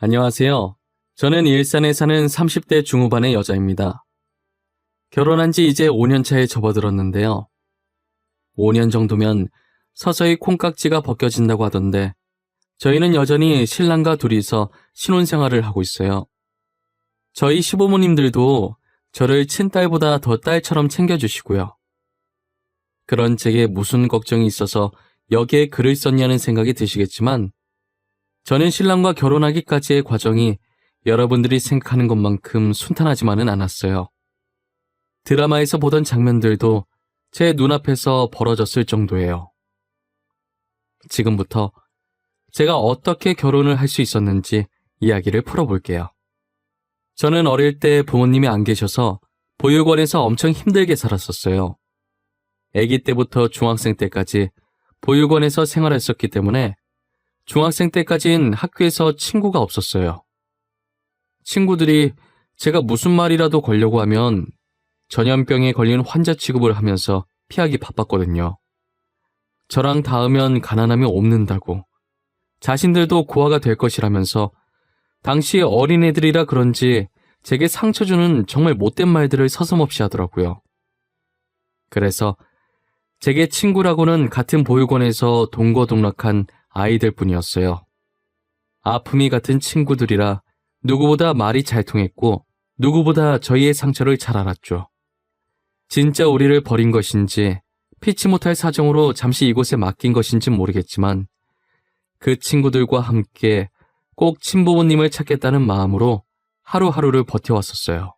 안녕하세요. 저는 일산에 사는 30대 중후반의 여자입니다. 결혼한 지 이제 5년 차에 접어들었는데요. 5년 정도면 서서히 콩깍지가 벗겨진다고 하던데 저희는 여전히 신랑과 둘이서 신혼생활을 하고 있어요. 저희 시부모님들도 저를 친딸보다 더 딸처럼 챙겨주시고요. 그런 제게 무슨 걱정이 있어서 여기에 글을 썼냐는 생각이 드시겠지만 저는 신랑과 결혼하기까지의 과정이 여러분들이 생각하는 것만큼 순탄하지만은 않았어요. 드라마에서 보던 장면들도 제 눈앞에서 벌어졌을 정도예요. 지금부터 제가 어떻게 결혼을 할 수 있었는지 이야기를 풀어볼게요. 저는 어릴 때 부모님이 안 계셔서 보육원에서 엄청 힘들게 살았었어요. 아기 때부터 중학생 때까지 보육원에서 생활했었기 때문에 중학생 때까진 학교에서 친구가 없었어요. 친구들이 제가 무슨 말이라도 걸려고 하면 전염병에 걸린 환자 취급을 하면서 피하기 바빴거든요. 저랑 닿으면 가난함이 없는다고. 자신들도 고아가 될 것이라면서 당시 어린애들이라 그런지 제게 상처 주는 정말 못된 말들을 서슴없이 하더라고요. 그래서 제게 친구라고는 같은 보육원에서 동거동락한 아이들 뿐이었어요. 아픔이 같은 친구들이라 누구보다 말이 잘 통했고 누구보다 저희의 상처를 잘 알았죠. 진짜 우리를 버린 것인지 피치 못할 사정으로 잠시 이곳에 맡긴 것인지 모르겠지만 그 친구들과 함께 꼭 친부모님을 찾겠다는 마음으로 하루하루를 버텨왔었어요.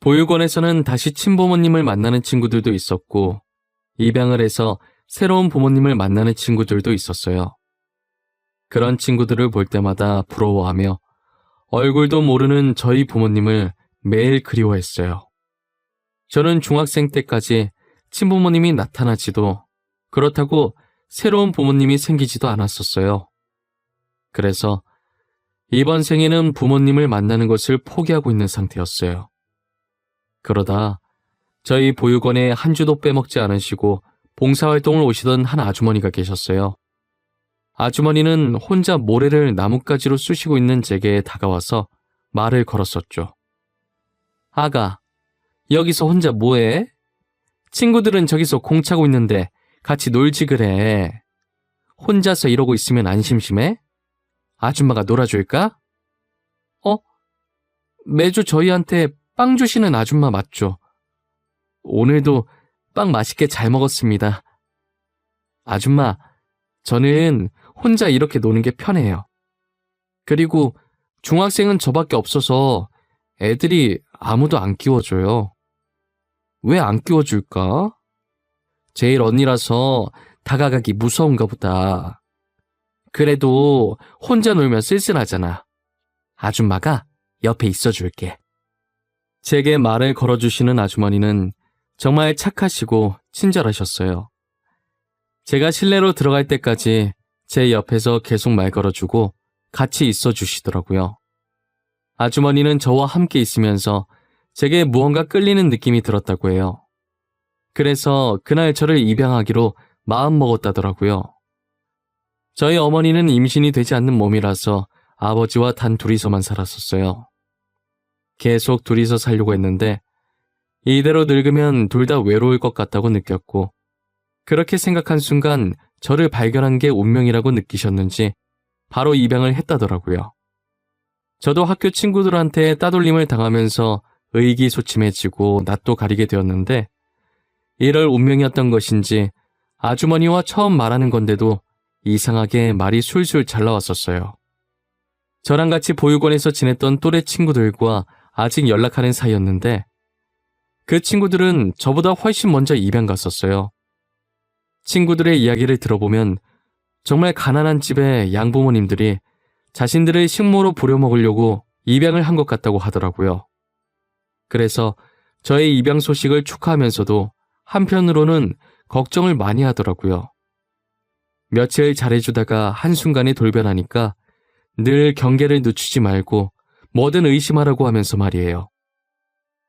보육원에서는 다시 친부모님을 만나는 친구들도 있었고 입양을 해서 새로운 부모님을 만나는 친구들도 있었어요. 그런 친구들을 볼 때마다 부러워하며 얼굴도 모르는 저희 부모님을 매일 그리워했어요. 저는 중학생 때까지 친부모님이 나타나지도 그렇다고 새로운 부모님이 생기지도 않았었어요. 그래서 이번 생에는 부모님을 만나는 것을 포기하고 있는 상태였어요. 그러다 저희 보육원에 한 주도 빼먹지 않으시고 봉사활동을 오시던 한 아주머니가 계셨어요. 아주머니는 혼자 모래를 나뭇가지로 쑤시고 있는 제게 다가와서 말을 걸었었죠. 아가, 여기서 혼자 뭐해? 친구들은 저기서 공 차고 있는데 같이 놀지 그래. 혼자서 이러고 있으면 안 심심해? 아줌마가 놀아줄까? 어? 매주 저희한테 빵 주시는 아줌마 맞죠? 오늘도 빵 맛있게 잘 먹었습니다. 아줌마, 저는 혼자 이렇게 노는 게 편해요. 그리고 중학생은 저밖에 없어서 애들이 아무도 안 끼워줘요. 왜 안 끼워줄까? 제일 언니라서 다가가기 무서운가 보다. 그래도 혼자 놀면 쓸쓸하잖아. 아줌마가 옆에 있어줄게. 제게 말을 걸어주시는 아주머니는 정말 착하시고 친절하셨어요. 제가 실내로 들어갈 때까지 제 옆에서 계속 말 걸어주고 같이 있어 주시더라고요. 아주머니는 저와 함께 있으면서 제게 무언가 끌리는 느낌이 들었다고 해요. 그래서 그날 저를 입양하기로 마음먹었다더라고요. 저희 어머니는 임신이 되지 않는 몸이라서 아버지와 단 둘이서만 살았었어요. 계속 둘이서 살려고 했는데 이대로 늙으면 둘 다 외로울 것 같다고 느꼈고 그렇게 생각한 순간 저를 발견한 게 운명이라고 느끼셨는지 바로 입양을 했다더라고요. 저도 학교 친구들한테 따돌림을 당하면서 의기소침해지고 낯도 가리게 되었는데 이럴 운명이었던 것인지 아주머니와 처음 말하는 건데도 이상하게 말이 술술 잘 나왔었어요. 저랑 같이 보육원에서 지냈던 또래 친구들과 아직 연락하는 사이였는데 그 친구들은 저보다 훨씬 먼저 입양 갔었어요. 친구들의 이야기를 들어보면 정말 가난한 집의 양부모님들이 자신들의 식모로 부려먹으려고 입양을 한 것 같다고 하더라고요. 그래서 저의 입양 소식을 축하하면서도 한편으로는 걱정을 많이 하더라고요. 며칠 잘해주다가 한순간에 돌변하니까 늘 경계를 늦추지 말고 뭐든 의심하라고 하면서 말이에요.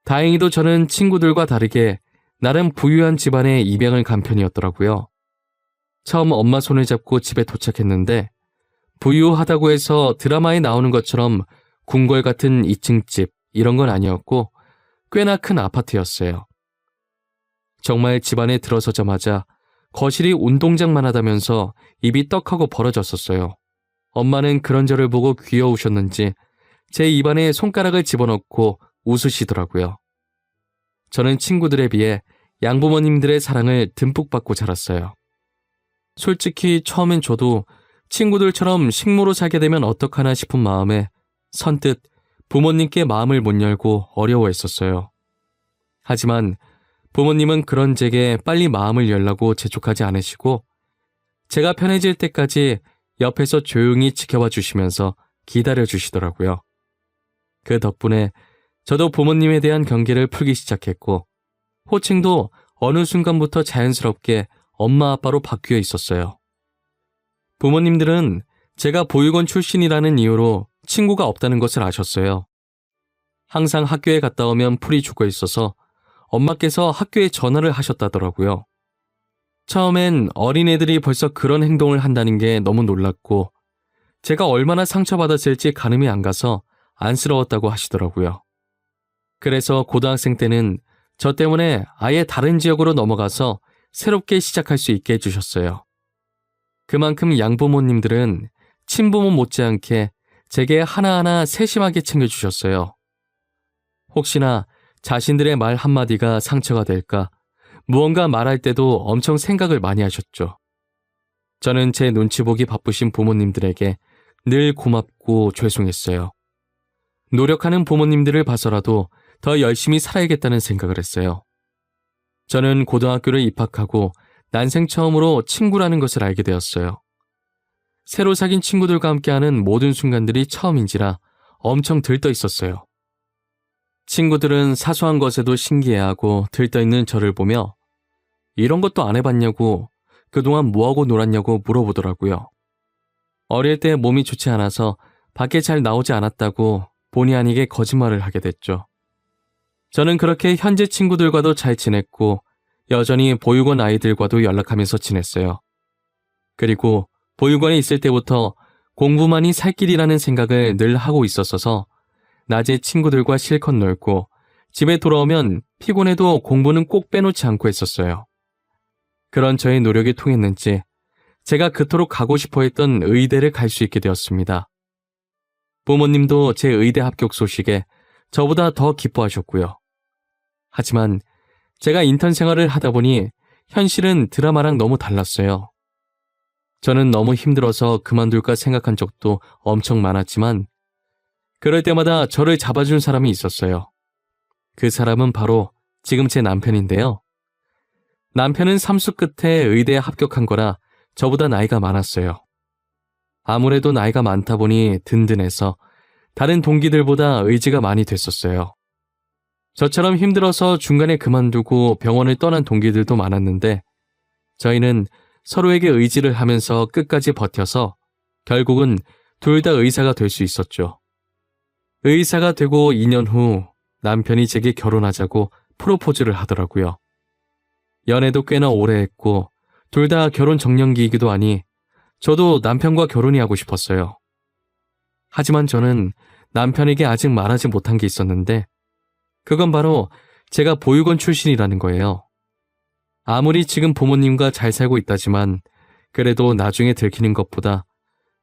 다행히도 저는 친구들과 다르게 나름 부유한 집안에 입양을 간 편이었더라고요. 처음 엄마 손을 잡고 집에 도착했는데 부유하다고 해서 드라마에 나오는 것처럼 궁궐 같은 2층 집 이런 건 아니었고 꽤나 큰 아파트였어요. 정말 집안에 들어서자마자 거실이 운동장만 하다면서 입이 떡하고 벌어졌었어요. 엄마는 그런 저를 보고 귀여우셨는지 제 입안에 손가락을 집어넣고 웃으시더라고요. 저는 친구들에 비해 양부모님들의 사랑을 듬뿍 받고 자랐어요. 솔직히 처음엔 저도 친구들처럼 식모로 살게 되면 어떡하나 싶은 마음에 선뜻 부모님께 마음을 못 열고 어려워했었어요. 하지만 부모님은 그런 제게 빨리 마음을 열라고 재촉하지 않으시고 제가 편해질 때까지 옆에서 조용히 지켜봐 주시면서 기다려 주시더라고요. 그 덕분에 저도 부모님에 대한 경계를 풀기 시작했고 호칭도 어느 순간부터 자연스럽게 엄마 아빠로 바뀌어 있었어요. 부모님들은 제가 보육원 출신이라는 이유로 친구가 없다는 것을 아셨어요. 항상 학교에 갔다 오면 풀이 죽어 있어서 엄마께서 학교에 전화를 하셨다더라고요. 처음엔 어린애들이 벌써 그런 행동을 한다는 게 너무 놀랐고 제가 얼마나 상처받았을지 가늠이 안 가서 안쓰러웠다고 하시더라고요. 그래서 고등학생 때는 저 때문에 아예 다른 지역으로 넘어가서 새롭게 시작할 수 있게 해주셨어요. 그만큼 양부모님들은 친부모 못지않게 제게 하나하나 세심하게 챙겨주셨어요. 혹시나 자신들의 말 한마디가 상처가 될까 무언가 말할 때도 엄청 생각을 많이 하셨죠. 저는 제 눈치 보기 바쁘신 부모님들에게 늘 고맙고 죄송했어요. 노력하는 부모님들을 봐서라도 더 열심히 살아야겠다는 생각을 했어요. 저는 고등학교를 입학하고 난생 처음으로 친구라는 것을 알게 되었어요. 새로 사귄 친구들과 함께하는 모든 순간들이 처음인지라 엄청 들떠 있었어요. 친구들은 사소한 것에도 신기해하고 들떠 있는 저를 보며 이런 것도 안 해봤냐고 그동안 뭐하고 놀았냐고 물어보더라고요. 어릴 때 몸이 좋지 않아서 밖에 잘 나오지 않았다고 본의 아니게 거짓말을 하게 됐죠. 저는 그렇게 현재 친구들과도 잘 지냈고 여전히 보육원 아이들과도 연락하면서 지냈어요. 그리고 보육원에 있을 때부터 공부만이 살 길이라는 생각을 늘 하고 있었어서 낮에 친구들과 실컷 놀고 집에 돌아오면 피곤해도 공부는 꼭 빼놓지 않고 했었어요. 그런 저의 노력이 통했는지 제가 그토록 가고 싶어 했던 의대를 갈 수 있게 되었습니다. 부모님도 제 의대 합격 소식에 저보다 더 기뻐하셨고요. 하지만 제가 인턴 생활을 하다 보니 현실은 드라마랑 너무 달랐어요. 저는 너무 힘들어서 그만둘까 생각한 적도 엄청 많았지만 그럴 때마다 저를 잡아준 사람이 있었어요. 그 사람은 바로 지금 제 남편인데요. 남편은 삼수 끝에 의대에 합격한 거라 저보다 나이가 많았어요. 아무래도 나이가 많다 보니 든든해서 다른 동기들보다 의지가 많이 됐었어요. 저처럼 힘들어서 중간에 그만두고 병원을 떠난 동기들도 많았는데 저희는 서로에게 의지를 하면서 끝까지 버텨서 결국은 둘 다 의사가 될 수 있었죠. 의사가 되고 2년 후 남편이 제게 결혼하자고 프로포즈를 하더라고요. 연애도 꽤나 오래 했고 둘 다 결혼 정년기이기도 하니 저도 남편과 결혼이 하고 싶었어요. 하지만 저는 남편에게 아직 말하지 못한 게 있었는데 그건 바로 제가 보육원 출신이라는 거예요. 아무리 지금 부모님과 잘 살고 있다지만 그래도 나중에 들키는 것보다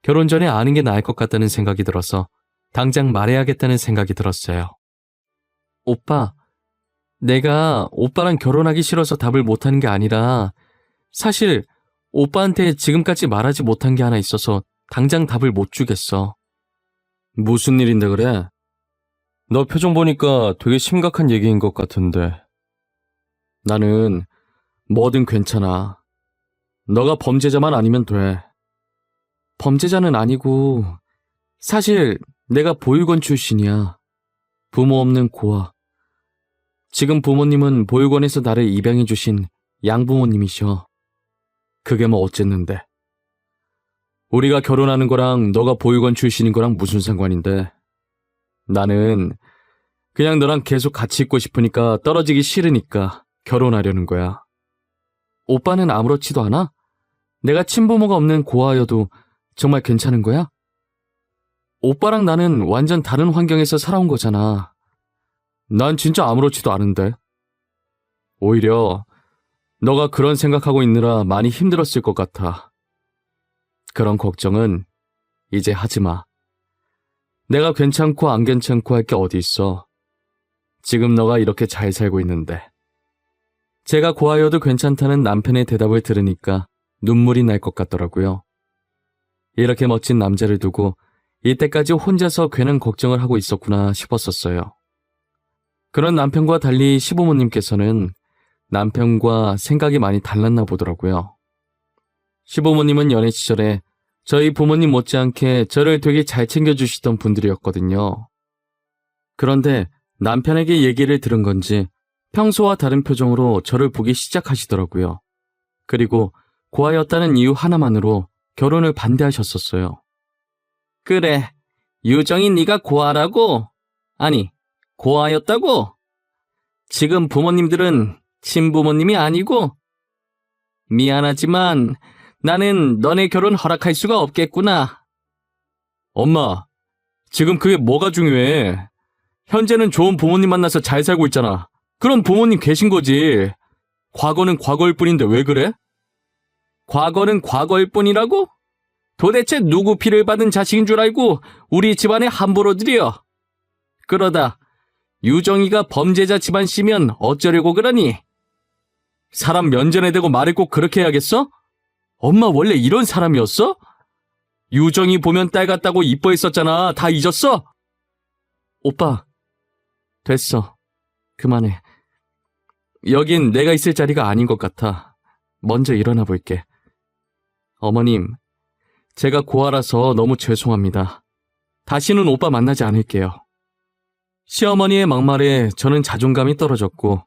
결혼 전에 아는 게 나을 것 같다는 생각이 들어서 당장 말해야겠다는 생각이 들었어요. 오빠, 내가 오빠랑 결혼하기 싫어서 답을 못하는 게 아니라 사실 오빠한테 지금까지 말하지 못한 게 하나 있어서 당장 답을 못 주겠어. 무슨 일인데 그래? 너 표정 보니까 되게 심각한 얘기인 것 같은데. 나는 뭐든 괜찮아. 너가 범죄자만 아니면 돼. 범죄자는 아니고, 사실 내가 보육원 출신이야. 부모 없는 고아. 지금 부모님은 보육원에서 나를 입양해 주신 양부모님이셔. 그게 뭐 어쨌는데. 우리가 결혼하는 거랑 너가 보육원 출신인 거랑 무슨 상관인데. 나는 그냥 너랑 계속 같이 있고 싶으니까 떨어지기 싫으니까 결혼하려는 거야. 오빠는 아무렇지도 않아? 내가 친부모가 없는 고아여도 정말 괜찮은 거야? 오빠랑 나는 완전 다른 환경에서 살아온 거잖아. 난 진짜 아무렇지도 않은데. 오히려 너가 그런 생각하고 있느라 많이 힘들었을 것 같아. 그런 걱정은 이제 하지 마. 내가 괜찮고 안 괜찮고 할 게 어디 있어. 지금 너가 이렇게 잘 살고 있는데. 제가 고하여도 괜찮다는 남편의 대답을 들으니까 눈물이 날 것 같더라고요. 이렇게 멋진 남자를 두고 이때까지 혼자서 괜한 걱정을 하고 있었구나 싶었었어요. 그런 남편과 달리 시부모님께서는 남편과 생각이 많이 달랐나 보더라고요. 시부모님은 연애 시절에 저희 부모님 못지않게 저를 되게 잘 챙겨주시던 분들이었거든요. 그런데 남편에게 얘기를 들은 건지 평소와 다른 표정으로 저를 보기 시작하시더라고요. 그리고 고아였다는 이유 하나만으로 결혼을 반대하셨었어요. 그래, 유정이 네가 고아라고? 아니, 고아였다고? 지금 부모님들은 친부모님이 아니고? 미안하지만 나는 너네 결혼 허락할 수가 없겠구나. 엄마, 지금 그게 뭐가 중요해? 현재는 좋은 부모님 만나서 잘 살고 있잖아. 그럼 부모님 계신 거지. 과거는 과거일 뿐인데 왜 그래? 과거는 과거일 뿐이라고? 도대체 누구 피를 받은 자식인 줄 알고 우리 집안에 함부로 들여? 그러다 유정이가 범죄자 집안 씨면 어쩌려고 그러니? 사람 면전에 대고 말을 꼭 그렇게 해야겠어? 엄마 원래 이런 사람이었어? 유정이 보면 딸 같다고 이뻐했었잖아. 다 잊었어? 오빠, 됐어. 그만해. 여긴 내가 있을 자리가 아닌 것 같아. 먼저 일어나 볼게. 어머님, 제가 고아라서 너무 죄송합니다. 다시는 오빠 만나지 않을게요. 시어머니의 막말에 저는 자존감이 떨어졌고,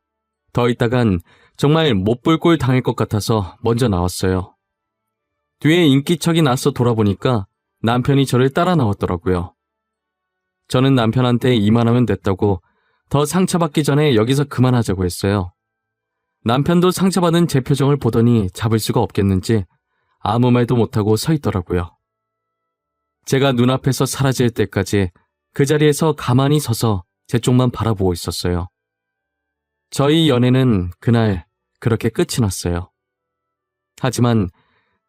더 있다간 정말 못 볼 꼴 당할 것 같아서 먼저 나왔어요. 뒤에 인기척이 나서 돌아보니까 남편이 저를 따라 나왔더라고요. 저는 남편한테 이만하면 됐다고 더 상처받기 전에 여기서 그만하자고 했어요. 남편도 상처받은 제 표정을 보더니 잡을 수가 없겠는지 아무 말도 못하고 서 있더라고요. 제가 눈앞에서 사라질 때까지 그 자리에서 가만히 서서 제 쪽만 바라보고 있었어요. 저희 연애는 그날 그렇게 끝이 났어요. 하지만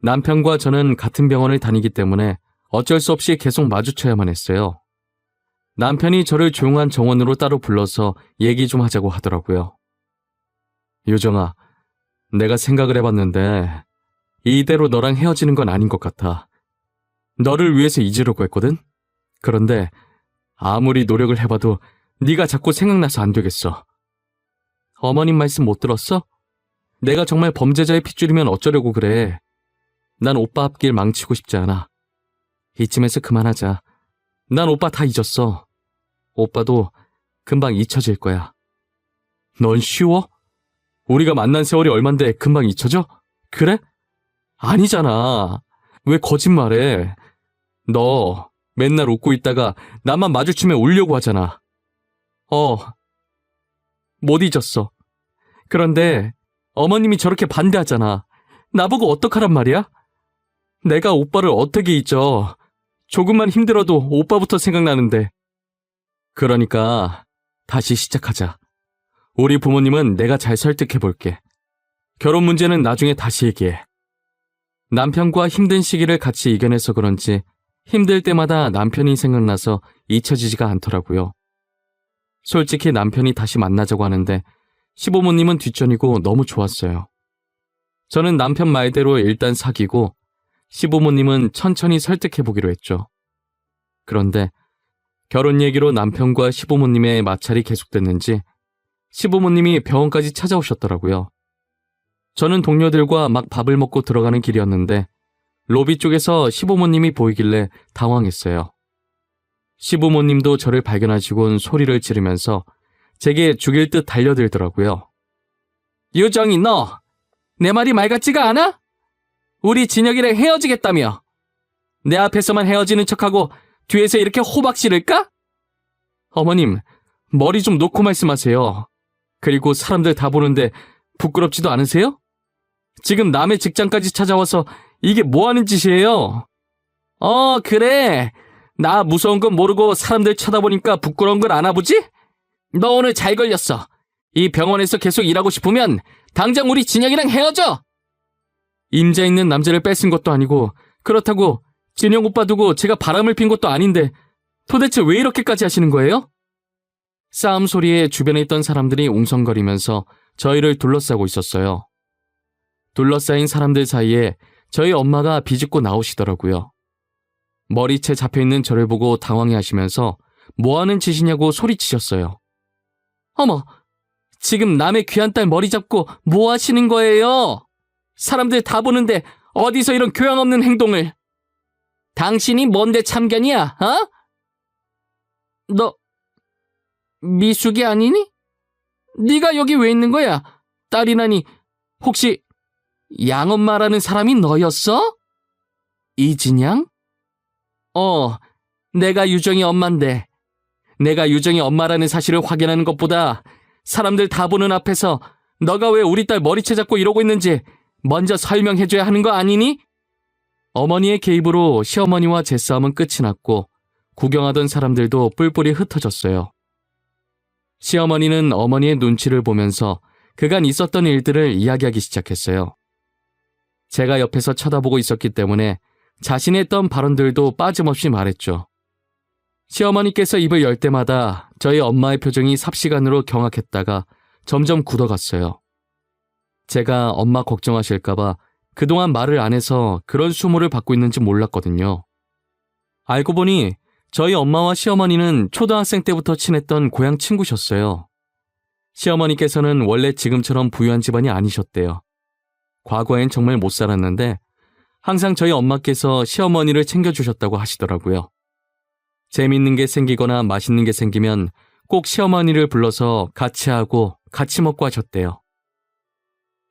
남편과 저는 같은 병원을 다니기 때문에 어쩔 수 없이 계속 마주쳐야만 했어요. 남편이 저를 조용한 정원으로 따로 불러서 얘기 좀 하자고 하더라고요. 유정아, 내가 생각을 해봤는데 이대로 너랑 헤어지는 건 아닌 것 같아. 너를 위해서 잊으려고 했거든? 그런데 아무리 노력을 해봐도 네가 자꾸 생각나서 안 되겠어. 어머님 말씀 못 들었어? 내가 정말 범죄자의 핏줄이면 어쩌려고 그래. 난 오빠 앞길 망치고 싶지 않아. 이쯤에서 그만하자. 난 오빠 다 잊었어. 오빠도 금방 잊혀질 거야. 넌 쉬워? 우리가 만난 세월이 얼만데 금방 잊혀져? 그래? 아니잖아. 왜 거짓말해? 너 맨날 웃고 있다가 나만 마주치면 울려고 하잖아. 어, 못 잊었어. 그런데 어머님이 저렇게 반대하잖아. 나보고 어떡하란 말이야? 내가 오빠를 어떻게 잊어? 조금만 힘들어도 오빠부터 생각나는데. 그러니까 다시 시작하자. 우리 부모님은 내가 잘 설득해 볼게. 결혼 문제는 나중에 다시 얘기해. 남편과 힘든 시기를 같이 이겨내서 그런지 힘들 때마다 남편이 생각나서 잊혀지지가 않더라고요. 솔직히 남편이 다시 만나자고 하는데 시부모님은 뒷전이고 너무 좋았어요. 저는 남편 말대로 일단 사귀고 시부모님은 천천히 설득해 보기로 했죠. 그런데 결혼 얘기로 남편과 시부모님의 마찰이 계속됐는지 시부모님이 병원까지 찾아오셨더라고요. 저는 동료들과 막 밥을 먹고 들어가는 길이었는데 로비 쪽에서 시부모님이 보이길래 당황했어요. 시부모님도 저를 발견하시곤 소리를 지르면서 제게 죽일 듯 달려들더라고요. 유정이 너, 내 말이 말 같지가 않아? 우리 진혁이랑 헤어지겠다며. 내 앞에서만 헤어지는 척하고 뒤에서 이렇게 호박 씨를까? 어머님, 머리 좀 놓고 말씀하세요. 그리고 사람들 다 보는데 부끄럽지도 않으세요? 지금 남의 직장까지 찾아와서 이게 뭐 하는 짓이에요? 어, 그래. 나 무서운 건 모르고 사람들 쳐다보니까 부끄러운 걸 아나 보지? 너 오늘 잘 걸렸어. 이 병원에서 계속 일하고 싶으면 당장 우리 진영이랑 헤어져! 임자 있는 남자를 뺏은 것도 아니고 그렇다고 진영 오빠 두고 제가 바람을 핀 것도 아닌데 도대체 왜 이렇게까지 하시는 거예요? 싸움 소리에 주변에 있던 사람들이 웅성거리면서 저희를 둘러싸고 있었어요. 둘러싸인 사람들 사이에 저희 엄마가 비집고 나오시더라고요. 머리채 잡혀있는 저를 보고 당황해 하시면서 뭐 하는 짓이냐고 소리치셨어요. 어머, 지금 남의 귀한 딸 머리 잡고 뭐 하시는 거예요? 사람들 다 보는데 어디서 이런 교양 없는 행동을. 당신이 뭔데 참견이야, 어? 너, 미숙이 아니니? 네가 여기 왜 있는 거야? 딸이나니, 혹시 양엄마라는 사람이 너였어? 이진양? 어, 내가 유정이 엄만데. 내가 유정이 엄마라는 사실을 확인하는 것보다 사람들 다 보는 앞에서 너가 왜 우리 딸 머리채 잡고 이러고 있는지 먼저 설명해줘야 하는 거 아니니? 어머니의 개입으로 시어머니와 제 싸움은 끝이 났고 구경하던 사람들도 뿔뿔이 흩어졌어요. 시어머니는 어머니의 눈치를 보면서 그간 있었던 일들을 이야기하기 시작했어요. 제가 옆에서 쳐다보고 있었기 때문에 자신이 했던 발언들도 빠짐없이 말했죠. 시어머니께서 입을 열 때마다 저희 엄마의 표정이 삽시간으로 경악했다가 점점 굳어갔어요. 제가 엄마 걱정하실까봐 그동안 말을 안 해서 그런 수모를 받고 있는지 몰랐거든요. 알고 보니 저희 엄마와 시어머니는 초등학생 때부터 친했던 고향 친구셨어요. 시어머니께서는 원래 지금처럼 부유한 집안이 아니셨대요. 과거엔 정말 못 살았는데 항상 저희 엄마께서 시어머니를 챙겨주셨다고 하시더라고요. 재밌는 게 생기거나 맛있는 게 생기면 꼭 시어머니를 불러서 같이 하고 같이 먹고 하셨대요.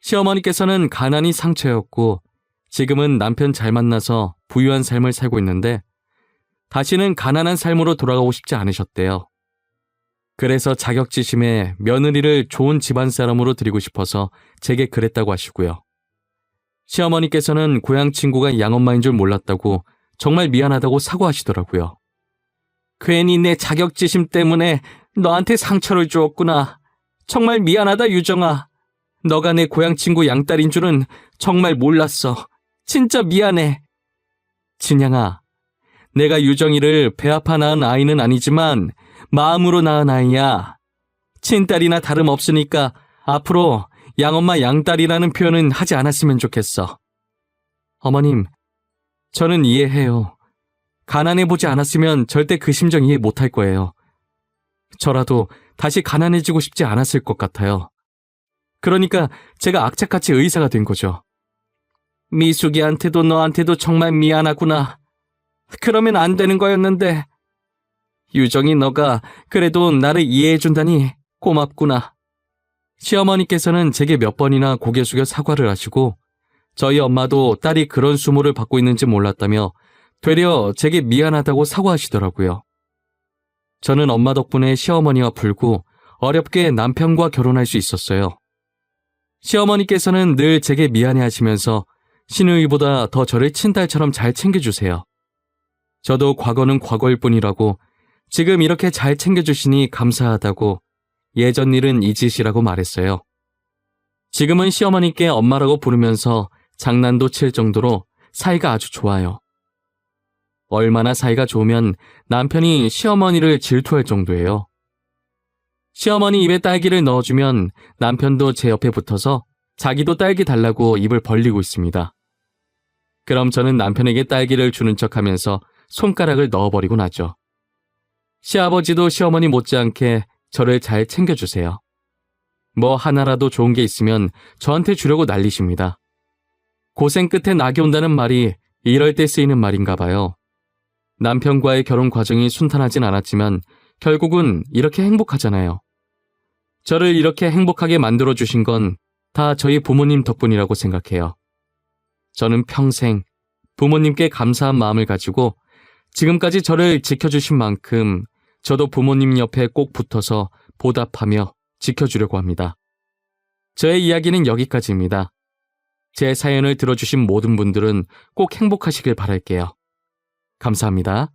시어머니께서는 가난이 상처였고 지금은 남편 잘 만나서 부유한 삶을 살고 있는데 다시는 가난한 삶으로 돌아가고 싶지 않으셨대요. 그래서 자격지심에 며느리를 좋은 집안 사람으로 드리고 싶어서 제게 그랬다고 하시고요. 시어머니께서는 고향 친구가 양엄마인 줄 몰랐다고 정말 미안하다고 사과하시더라고요. 괜히 내 자격지심 때문에 너한테 상처를 주었구나. 정말 미안하다, 유정아. 너가 내 고향 친구 양딸인 줄은 정말 몰랐어. 진짜 미안해. 진양아, 내가 유정이를 배 아파 낳은 아이는 아니지만 마음으로 낳은 아이야. 친딸이나 다름없으니까 앞으로 양엄마 양딸이라는 표현은 하지 않았으면 좋겠어. 어머님, 저는 이해해요. 가난해보지 않았으면 절대 그 심정 이해 못할 거예요. 저라도 다시 가난해지고 싶지 않았을 것 같아요. 그러니까 제가 악착같이 의사가 된 거죠. 미숙이한테도 너한테도 정말 미안하구나. 그러면 안 되는 거였는데. 유정이 너가 그래도 나를 이해해준다니 고맙구나. 시어머니께서는 제게 몇 번이나 고개 숙여 사과를 하시고 저희 엄마도 딸이 그런 수모를 받고 있는지 몰랐다며 되려 제게 미안하다고 사과하시더라고요. 저는 엄마 덕분에 시어머니와 풀고 어렵게 남편과 결혼할 수 있었어요. 시어머니께서는 늘 제게 미안해 하시면서 신우이보다 더 저를 친딸처럼 잘 챙겨주세요. 저도 과거는 과거일 뿐이라고 지금 이렇게 잘 챙겨주시니 감사하다고 예전 일은 잊으시라고 말했어요. 지금은 시어머니께 엄마라고 부르면서 장난도 칠 정도로 사이가 아주 좋아요. 얼마나 사이가 좋으면 남편이 시어머니를 질투할 정도예요. 시어머니 입에 딸기를 넣어주면 남편도 제 옆에 붙어서 자기도 딸기 달라고 입을 벌리고 있습니다. 그럼 저는 남편에게 딸기를 주는 척 하면서 손가락을 넣어버리고 나죠. 시아버지도 시어머니 못지않게 저를 잘 챙겨주세요. 뭐 하나라도 좋은 게 있으면 저한테 주려고 난리십니다. 고생 끝에 낙이 온다는 말이 이럴 때 쓰이는 말인가 봐요. 남편과의 결혼 과정이 순탄하진 않았지만 결국은 이렇게 행복하잖아요. 저를 이렇게 행복하게 만들어 주신 건 다 저희 부모님 덕분이라고 생각해요. 저는 평생 부모님께 감사한 마음을 가지고 지금까지 저를 지켜주신 만큼 저도 부모님 옆에 꼭 붙어서 보답하며 지켜주려고 합니다. 저의 이야기는 여기까지입니다. 제 사연을 들어주신 모든 분들은 꼭 행복하시길 바랄게요. 감사합니다.